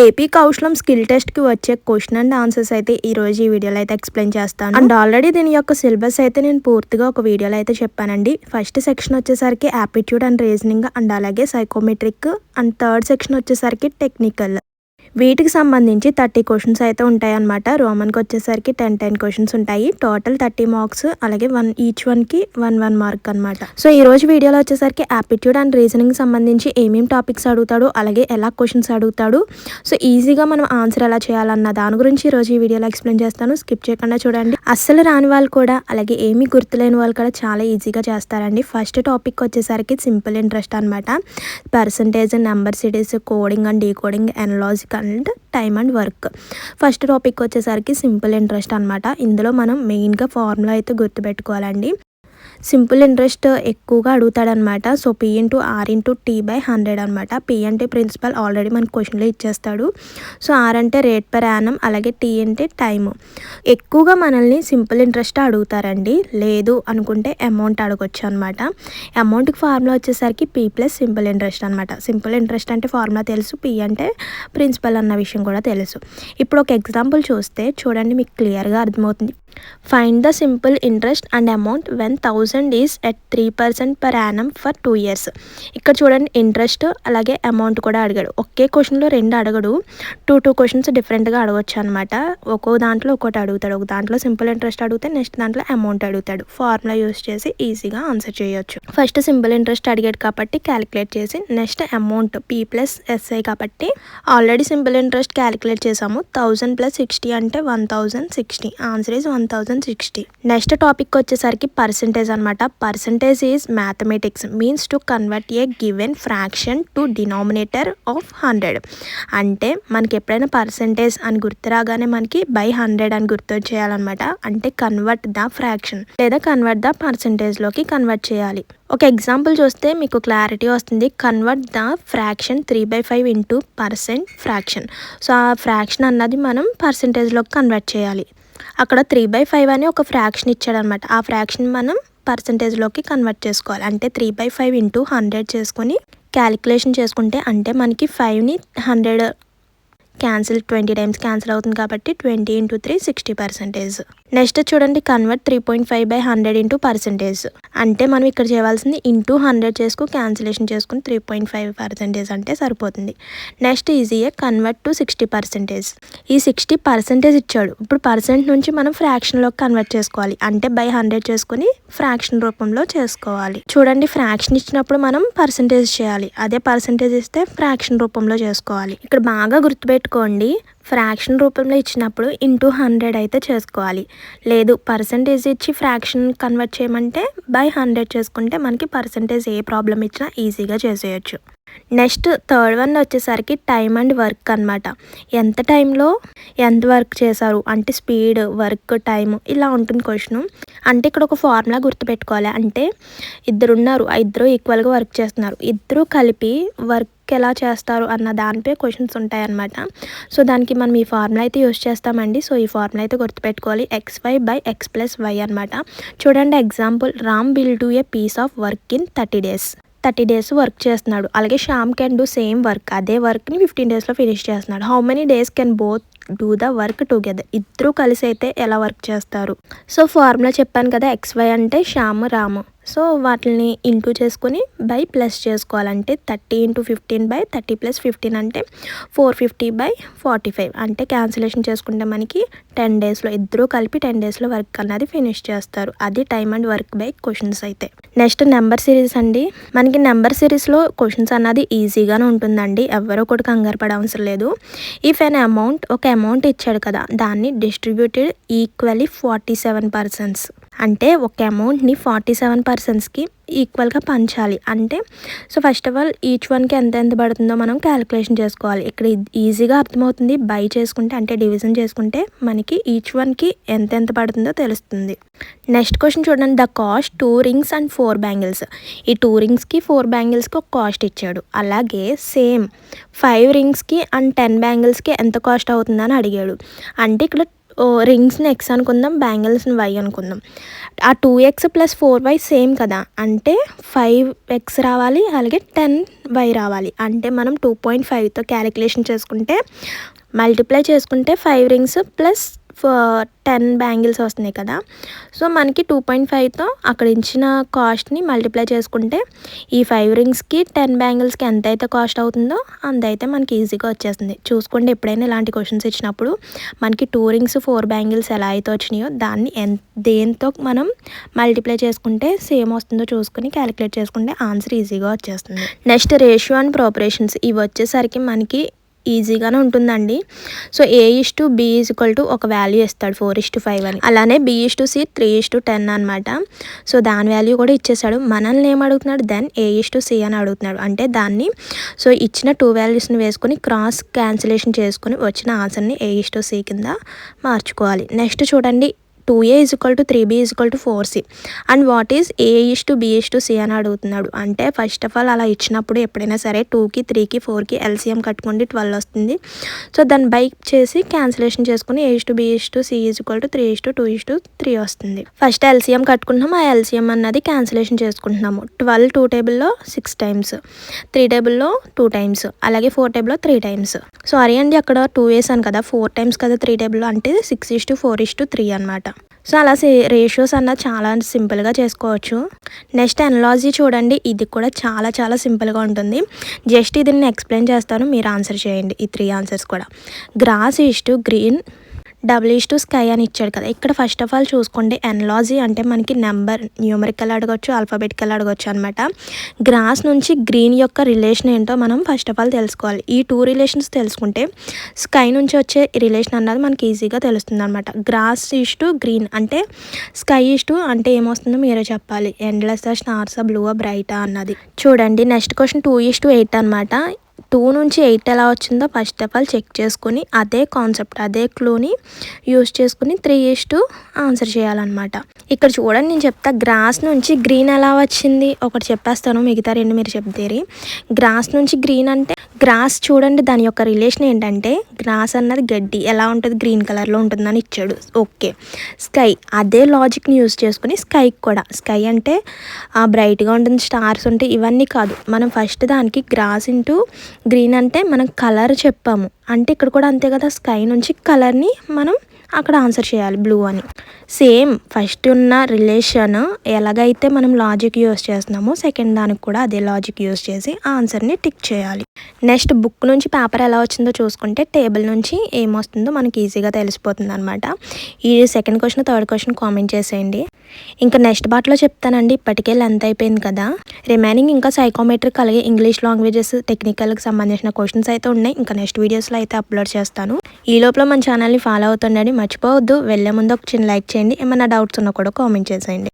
AP కౌశలం skill టెస్ట్కి వచ్చే question and answers అయితే ఈ రోజు ఈ వీడియోలో అయితే ఎక్స్ప్లెయిన్ చేస్తాను. అండ్ ఆల్రెడీ దీని యొక్క సిలబస్ అయితే నేను పూర్తిగా ఒక వీడియోలో అయితే చెప్పానండి. ఫస్ట్ సెక్షన్ వచ్చేసరికి యాప్టిట్యూడ్ అండ్ రీజనింగ్ అండ్ అలాగే సైకోమెట్రిక్ అండ్ థర్డ్ సెక్షన్ వచ్చేసరికి టెక్నికల్. వీటికి సంబంధించి థర్టీ క్వశ్చన్స్ అయితే ఉంటాయి అన్నమాట రోమన్కి వచ్చేసరికి టెన్ టెన్ క్వశ్చన్స్ ఉంటాయి. టోటల్ థర్టీ మార్క్స్ అలాగే వన్ ఈచ్ వన్కి వన్ వన్ మార్క్ అనమాట సో ఈ రోజు వీడియోలో వచ్చేసరికి యాప్టిట్యూడ్ అండ్ రీజనింగ్ సంబంధించి ఏమేమి టాపిక్స్ అడుగుతాడు అలాగే ఎలా క్వశ్చన్స్ అడుగుతాడు. సో ఈజీగా మనం ఆన్సర్ ఎలా చేయాలన్న దాని గురించి ఈ రోజు ఈ వీడియోలో ఎక్స్ప్లెయిన్ చేస్తాను. స్కిప్ చేయకుండా చూడండి. అస్సలు రాని వాళ్ళు కూడా అలాగే ఏమీ గుర్తులేని వాళ్ళు కూడా చాలా ఈజీగా చేస్తారండి. ఫస్ట్ టాపిక్ వచ్చేసరికి సింపుల్ ఇంట్రెస్ట్ అనమాట percentage number series coding and decoding analogic and time and work first topic వచ్చేసరికి సింపుల్ ఇంట్రెస్ట్ అనమాట ఇందులో మనం మెయిన్గా ఫార్ములా అయితే గుర్తుపెట్టుకోవాలండి. సింపుల్ ఇంట్రెస్ట్ ఎక్కువగా అడుగుతాడనమాట so P into R into T by hundred అనమాట పీ అంటే ప్రిన్సిపల్ ఆల్రెడీ మన క్వశ్చన్లో ఇచ్చేస్తాడు. సో ఆర్ అంటే రేట్ పర్ యానం అలాగే టీ అంటే టైము ఎక్కువగా మనల్ని సింపుల్ ఇంట్రెస్ట్ అడుగుతారండి. లేదు అనుకుంటే అమౌంట్ అడగొచ్చు అనమాట అమౌంట్కి ఫార్ములా వచ్చేసరికి పీ ప్లస్ సింపుల్ ఇంట్రెస్ట్ అనమాట సింపుల్ ఇంట్రెస్ట్ అంటే ఫార్ములా తెలుసు. పీ అంటే ప్రిన్సిపల్ అన్న విషయం కూడా తెలుసు. ఇప్పుడు ఒక ఎగ్జాంపుల్ చూస్తే చూడండి మీకు క్లియర్గా అర్థమవుతుంది. Find the simple interest and amount when thousand is at three percent per annum for two years ఇక్కడ చూడండి ఇంట్రెస్ట్ అలాగే అమౌంట్ కూడా అడిగాడు. ఒకే క్వశ్చన్లో రెండు అడగడు. టూ టూ క్వశ్చన్స్ డిఫరెంట్గా అడగచ్చు అనమాట ఒక్కో దాంట్లో ఒకటి అడుగుతాడు. ఒక దాంట్లో సింపుల్ ఇంట్రెస్ట్ అడిగితే నెక్స్ట్ దాంట్లో అమౌంట్ అడుగుతాడు. ఫార్ములా యూస్ చేసి ఈజీగా ఆన్సర్ చేయొచ్చు. ఫస్ట్ సింపుల్ ఇంట్రెస్ట్ అడిగాడు కాబట్టి క్యాలిక్యులేట్ చేసి next amount P plus SI కాబట్టి ఆల్రెడీ సింపుల్ ఇంట్రెస్ట్ క్యాలిక్యులేట్ చేసాము. థౌజండ్ ప్లస్ సిక్స్టీ అంటే one thousand sixty answer is one one thousand sixty next topic వచ్చేసరికి పర్సంటేజ్ అనమాట percentage is mathematics means to convert a given fraction to denominator of hundred అంటే మనకి ఎప్పుడైనా percentage అని గుర్తు రాగానే మనకి బై హండ్రెడ్ అని గుర్తు చేయాలన్నమాట అంటే కన్వర్ట్ ద ఫ్రాక్షన్ లేదా కన్వర్ట్ ద పర్సంటేజ్లోకి కన్వర్ట్ చేయాలి. ఒక ఎగ్జాంపుల్ చూస్తే మీకు క్లారిటీ వస్తుంది. Convert the fraction three by five into percent fraction so ఆ ఫ్రాక్షన్ అన్నది మనం పర్సంటేజ్లోకి కన్వర్ట్ చేయాలి. అక్కడ త్రీ బై ఫైవ్ అని ఒక ఫ్రాక్షన్ ఇచ్చాడనమాట ఆ ఫ్రాక్షన్ మనం పర్సంటేజ్లోకి కన్వర్ట్ చేసుకోవాలి. అంటే three by five into hundred చేసుకొని క్యాలిక్యులేషన్ చేసుకుంటే అంటే మనకి ఫైవ్ని hundred cancel twenty times cancel అవుతుంది కాబట్టి twenty into three sixty percentage next చూడండి convert three point five by hundred into percentage అంటే మనం ఇక్కడ చేయవలసింది ఇంటూ హండ్రెడ్ చేసుకుని క్యాన్సిలేషన్ చేసుకుని త్రీ పాయింట్ ఫైవ్ పర్సెంటేజ్ అంటే సరిపోతుంది. నెక్స్ట్ ఈజీయే కన్వర్ట్ టు సిక్స్టీ పర్సెంటేజ్ ఈ సిక్స్టీ పర్సెంటేజ్ ఇచ్చాడు. ఇప్పుడు పర్సెంట్ నుంచి మనం ఫ్రాక్షన్లోకి కన్వర్ట్ చేసుకోవాలి. అంటే బై హండ్రెడ్ చేసుకుని ఫ్రాక్షన్ రూపంలో చేసుకోవాలి. చూడండి ఫ్రాక్షన్ ఇచ్చినప్పుడు మనం పర్సెంటేజ్ చేయాలి. అదే పర్సెంటేజ్ ఇస్తే ఫ్రాక్షన్ రూపంలో చేసుకోవాలి. ఇక్కడ బాగా గుర్తుపెట్టుకోండి ఫ్రాక్షన్ రూపంలో ఇచ్చినప్పుడు ఇంటూ హండ్రెడ్ అయితే చేసుకోవాలి. లేదు పర్సంటేజ్ ఇచ్చి ఫ్రాక్షన్ కన్వర్ట్ చేయమంటే బై హండ్రెడ్ చేసుకుంటే మనకి పర్సంటేజ్ ఏ ప్రాబ్లం ఇచ్చినా ఈజీగా చేసేయచ్చు. నెక్స్ట్ థర్డ్ వన్ వచ్చేసరికి టైం అండ్ వర్క్ అనమాట ఎంత టైంలో ఎంత వర్క్ చేశారు? అంటే స్పీడ్ వర్క్ టైం ఇలా ఉంటుంది క్వశ్చన్. అంటే ఇక్కడ ఒక ఫార్ములా గుర్తుపెట్టుకోవాలి. అంటే ఇద్దరు ఉన్నారు ఆ ఇద్దరు ఈక్వల్గా వర్క్ చేస్తున్నారు. ఇద్దరు కలిపి వర్క్ ఎలా చేస్తారు అన్న దానిపై క్వశ్చన్స్ ఉంటాయన్నమాట. సో దానికి మనం ఈ ఫార్ములా అయితే యూస్ చేస్తామండి. సో ఈ ఫార్ములా అయితే గుర్తుపెట్టుకోవాలి. X Y by X plus Y అనమాట చూడండి example Ram will do a piece of work in thirty days thirty days work చేస్తున్నాడు. అలాగే Shyam can do same work అదే వర్క్ని ఫిఫ్టీన్ డేస్లో ఫినిష్ చేస్తున్నాడు. How many days can both do the work together ఇద్దరూ కలిసి అయితే ఎలా వర్క్ చేస్తారు? సో ఫార్ములా చెప్పాను కదా ఎక్స్ వై అంటే శ్యామ్ రాము. సో వాటిని ఇంటూ చేసుకొని బై ప్లస్ చేసుకోవాలంటే thirty into fifteen by thirty plus fifteen అంటే four fifty by forty five. అంటే క్యాన్సిలేషన్ చేసుకుంటే మనకి టెన్ డేస్లో ఇద్దరూ కలిపి టెన్ డేస్లో వర్క్ అన్నది ఫినిష్ చేస్తారు. అది time and work by questions అయితే. నెక్స్ట్ నెంబర్ సిరీస్ అండి. మనకి నెంబర్ సిరీస్లో క్వశ్చన్స్ అన్నది ఈజీగానే ఉంటుందండి. ఎవరో కూడా కంగారు పడే అవసరం లేదు. ఇఫ్ అన్ అమౌంట్ ఒక అమౌంట్ ఇచ్చాడు కదా దాన్ని distributed equally forty seven persons అంటే ఒక అమౌంట్ని ఫార్టీ సెవెన్ పర్సన్స్కి ఈక్వల్గా పంచాలి. అంటే so first of all each వన్కి ఎంత ఎంత పడుతుందో మనం క్యాలిక్యులేషన్ చేసుకోవాలి. ఇక్కడ ఈజీగా అర్థమవుతుంది. బై చేసుకుంటే అంటే డివిజన్ చేసుకుంటే మనకి ఈచ్ వన్కి ఎంత ఎంత పడుతుందో తెలుస్తుంది. నెక్స్ట్ క్వశ్చన్ చూడండి. The cost two rings and four bangles. ఈ టూ రింగ్స్కి ఫోర్ బ్యాంగిల్స్కి ఒక కాస్ట్ ఇచ్చాడు. అలాగే సేమ్ ఫైవ్ రింగ్స్కి అండ్ టెన్ బ్యాంగిల్స్కి ఎంత కాస్ట్ అవుతుందని అడిగాడు. అంటే ఇక్కడ రింగ్స్ని ఎక్స్ అనుకుందాం బ్యాంగిల్స్ని వై అనుకుందాం. ఆ two X plus four Y same కదా. అంటే ఫైవ్ ఎక్స్ రావాలి అలాగే టెన్ వై రావాలి. అంటే మనం టూ పాయింట్ ఫైవ్తో క్యాలిక్యులేషన్ చేసుకుంటే మల్టిప్లై చేసుకుంటే five rings plus ten bangles వస్తున్నాయి కదా. సో మనకి టూ పాయింట్ ఫైవ్తో అక్కడ ఇచ్చిన కాస్ట్ని మల్టిప్లై చేసుకుంటే ఈ ఫైవ్ రింగ్స్కి టెన్ బ్యాంగిల్స్కి ఎంత అయితే కాస్ట్ అవుతుందో అంత అయితే మనకి ఈజీగా వచ్చేస్తుంది. చూసుకోండి ఎప్పుడైనా ఇలాంటి క్వశ్చన్స్ ఇచ్చినప్పుడు మనకి టూ రింగ్స్ ఫోర్ బ్యాంగిల్స్ ఎలా అయితే వచ్చినాయో దాన్ని ఎంత దేంతో మనం మల్టిప్లై చేసుకుంటే సేమ్ వస్తుందో చూసుకుని క్యాలిక్యులేట్ చేసుకుంటే ఆన్సర్ ఈజీగా వచ్చేస్తుంది. నెక్స్ట్ రేషియో అండ్ ప్రోపరేషన్స్ ఇవి వచ్చేసరికి మనకి ఈజీగానే ఉంటుందండి. So A is to B is equal to ఒక వాల్యూ ఇస్తాడు ఫోర్ ఇస్ టు ఫైవ్ అని. అలానే B is to C three is to ten అనమాట సో దాని వాల్యూ కూడా ఇచ్చేసాడు. మనల్ని ఏం అడుగుతున్నాడు then A is to C అని అడుగుతున్నాడు. అంటే దాన్ని సో ఇచ్చిన టూ వాల్యూస్ని వేసుకొని క్రాస్ క్యాన్సిలేషన్ చేసుకుని వచ్చిన ఆన్సర్ని ఏ ఇస్ టు సి కింద మార్చుకోవాలి. నెక్స్ట్ చూడండి two A equal to three B equal to four C and what is A is to B is to C అని అడుగుతున్నాడు. అంటే ఫస్ట్ ఆఫ్ ఆల్ అలా ఇచ్చినప్పుడు ఎప్పుడైనా సరే టూకి త్రీకి ఫోర్కి ఎల్సిఎం కట్టుకోండి ట్వెల్వ్ వస్తుంది. సో దాన్ని బైక్ చేసి క్యాన్సిలేషన్ చేసుకుని A is to B to C equal to three is to two is to three వస్తుంది. ఫస్ట్ ఎల్సిఎం కట్టుకుంటున్నాం. ఆ ఎల్సిఎం అన్నది క్యాన్సిలేషన్ చేసుకుంటున్నాము. ట్వెల్వ్ టూ టేబుల్లో సిక్స్ టైమ్స్ త్రీ టేబుల్లో టూ టైమ్స్ అలాగే ఫోర్ టేబుల్లో త్రీ టైమ్స్ సారీ అండి అక్కడ టూ వేసాను కదా. ఫోర్ టైమ్స్ కదా త్రీ టేబుల్లో అంటే six is to four is to three అనమాట సో అలా రేషియోస్ అన్న చాలా సింపుల్గా చేసుకోవచ్చు. నెక్స్ట్ ఎనలాజీ చూడండి ఇది కూడా చాలా చాలా సింపుల్గా ఉంటుంది. జస్ట్ ఇది నేను ఎక్స్ప్లెయిన్ చేస్తాను మీరు ఆన్సర్ చేయండి ఈ త్రీ ఆన్సర్స్ కూడా. Grass is to green double is to sky అని ఇచ్చాడు కదా. ఇక్కడ ఫస్ట్ ఆఫ్ ఆల్ చూసుకోండి ఎనలాజీ అంటే మనకి నెంబర్ న్యూమరికల్ అడగొచ్చు ఆల్ఫాబెటికల్ అడగొచ్చు అనమాట గ్రాస్ నుంచి గ్రీన్ యొక్క రిలేషన్ ఏంటో మనం ఫస్ట్ ఆఫ్ ఆల్ తెలుసుకోవాలి. ఈ టూ రిలేషన్స్ తెలుసుకుంటే స్కై నుంచి వచ్చే రిలేషన్ అన్నది మనకి ఈజీగా తెలుస్తుంది అనమాట గ్రాస్ ఈస్ టు గ్రీన్ అంటే స్కై ఈస్ టు అంటే ఏమొస్తుందో మీరే చెప్పాలి. ఎండ్లెస్ స్టార్స్ బ్లూ బ్రైటా అన్నది. చూడండి next question two is to eight అనమాట టూ నుంచి ఎయిట్ ఎలా వచ్చిందో ఫస్ట్ ఆఫ్ ఆల్ చెక్ చేసుకుని అదే కాన్సెప్ట్ అదే క్లూని యూస్ చేసుకుని త్రీ ఇస్ టూ ఆన్సర్ చేయాలన్నమాట. ఇక్కడ చూడండి నేను చెప్తా గ్రాస్ నుంచి గ్రీన్ ఎలా వచ్చింది? ఒకటి చెప్పేస్తాను మిగతా రెండు మీరు చెప్తేరి. గ్రాస్ నుంచి గ్రీన్ అంటే గ్రాస్ చూడండి దాని యొక్క రిలేషన్ ఏంటంటే గ్రాస్ అన్నది గడ్డి ఎలా ఉంటుంది? గ్రీన్ కలర్లో ఉంటుందని ఇచ్చాడు. ఓకే. స్కై అదే లాజిక్ని యూస్ చేసుకుని స్కై కూడా. స్కై అంటే బ్రైట్గా ఉంటుంది స్టార్స్ ఉంటాయి ఇవన్నీ కాదు. మనం ఫస్ట్ దానికి గ్రాస్ ఇంటూ గ్రీన్ అంటే మనం కలర్ చెప్పాము. అంటే ఇక్కడ కూడా అంతే కదా స్కై నుంచి కలర్ని మనం అక్కడ ఆన్సర్ చేయాలి బ్లూ అని. సేమ్ ఫస్ట్ ఉన్న రిలేషన్ ఎలాగైతే మనం లాజిక్ యూస్ చేస్తున్నామో సెకండ్ దానికి కూడా అదే లాజిక్ యూస్ చేసి ఆన్సర్ని టిక్ చేయాలి. నెక్స్ట్ బుక్ నుంచి పేపర్ ఎలా వచ్చిందో చూసుకుంటే టేబుల్ నుంచి ఏమొస్తుందో మనకి ఈజీగా తెలిసిపోతుంది అనమాట ఈ second question third question comment చేసేయండి. ఇంకా నెక్స్ట్ పార్ట్లో చెప్తానండి. ఇప్పటికే లెంత్ అయిపోయింది కదా. రిమైనింగ్ ఇంకా సైకోమెట్రిక్ అలాగే ఇంగ్లీష్ లాంగ్వేజెస్ టెక్నికల్కి సంబంధించిన క్వశ్చన్స్ అయితే ఉన్నాయి. ఇంకా నెక్స్ట్ వీడియోస్లో అయితే అప్లోడ్ చేస్తాను. ఈ లోపల మన ఛానల్ని ఫాలో అవుతుండండి. మర్చిపోవద్దు. వెళ్ళే ముందు ఒక చిన్న లైక్ చేయండి. ఏమైనా డౌట్స్ ఉన్నా కూడా కామెంట్ చేసేయండి.